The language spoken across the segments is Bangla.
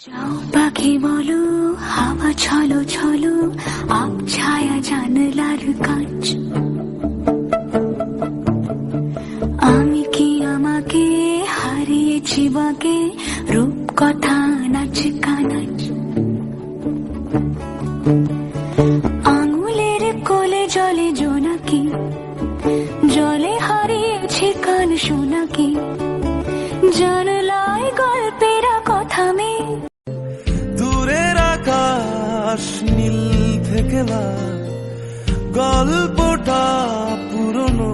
যাও পাখি বলো হাওয়া ছলো ছলো আপ ছায়া জানলার কাজ আমি কি আমাকে হারিয়েছি বাকে রূপ কথা আকাশ নীল থেকে গল্পটা পুরনো।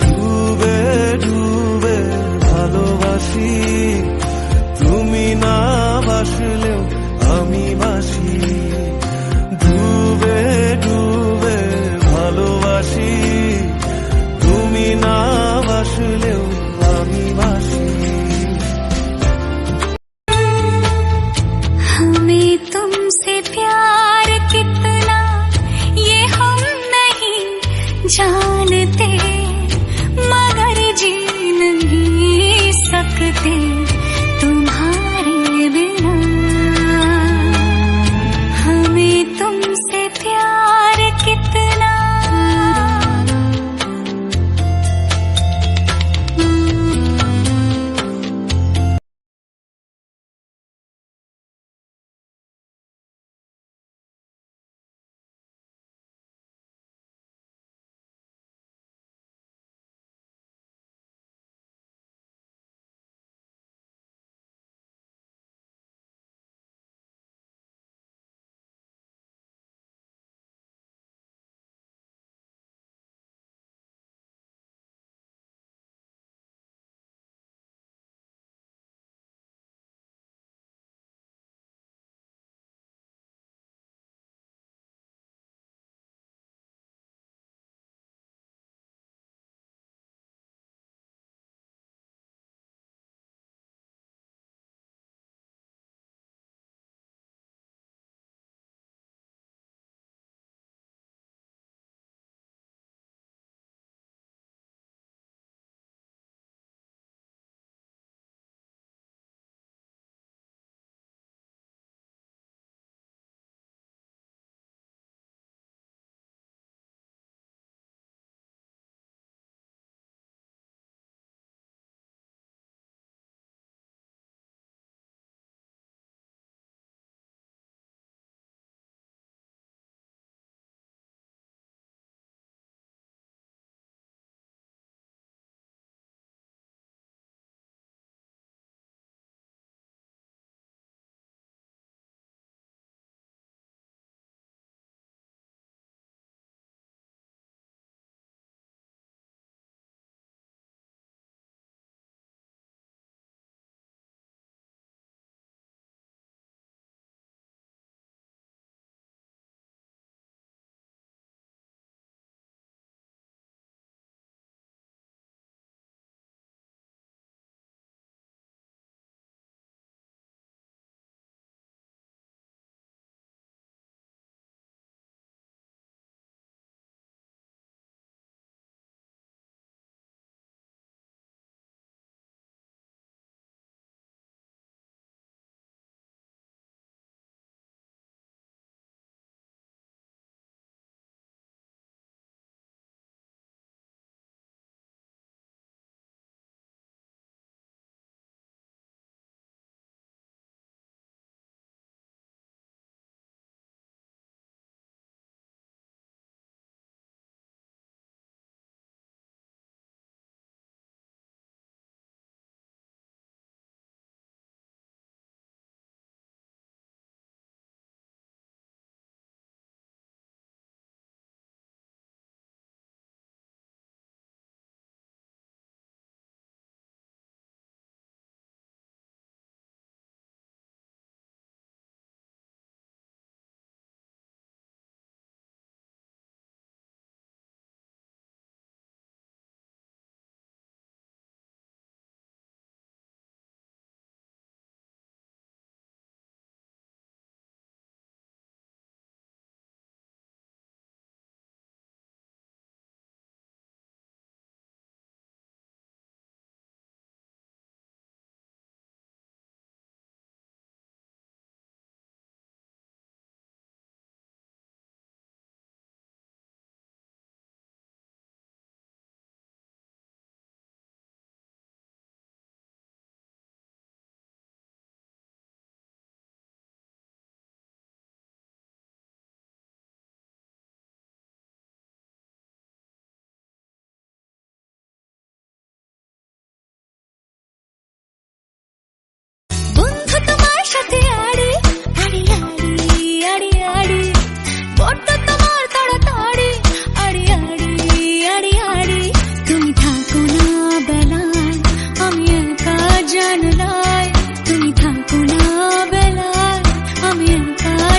ডুবে ডুবে ভালোবাসি। प्यार कितना ये हम नहीं जानते।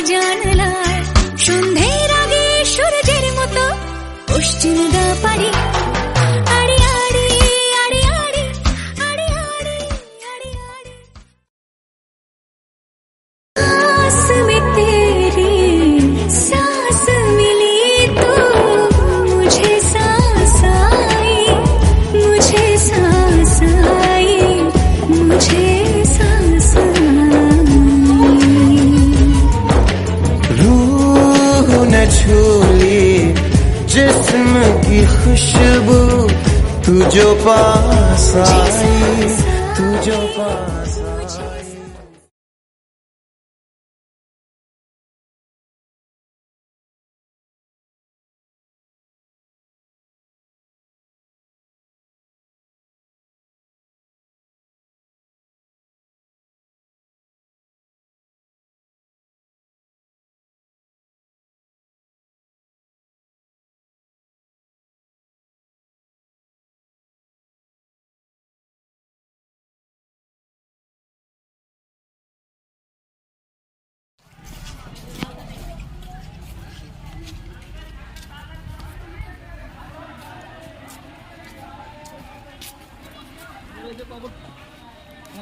जाना न छू जिस्म की खुशबू तू जो पास आई तू जो पास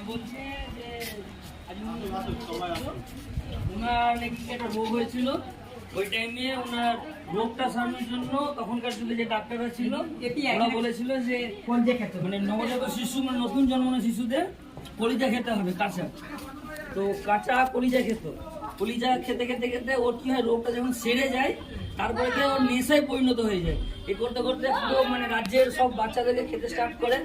বলছে যে ওনার নাকি একটা রোগ হয়েছিল। ওই টাইমে ওনার রোগটা সারানোর জন্য তখনকার যুগে যে ডাক্তাররা ছিল ওরা বলেছিল যে মানে নবজাত শিশু মানে নতুন জন্মানো শিশুদের কলিজা খেতে হবে কাঁচা। তো কাঁচা কলিজা খেত। কলিজা খেতে খেতে খেতে ওর কি হয় রোগটা যখন সেরে যায় তারপরে কি ওর নেশায় পরিণত হয়ে যায়। এই করতে করতে পুরো মানে রাজ্যের সব বাচ্চাদেরকে খেতে স্টার্ট করে।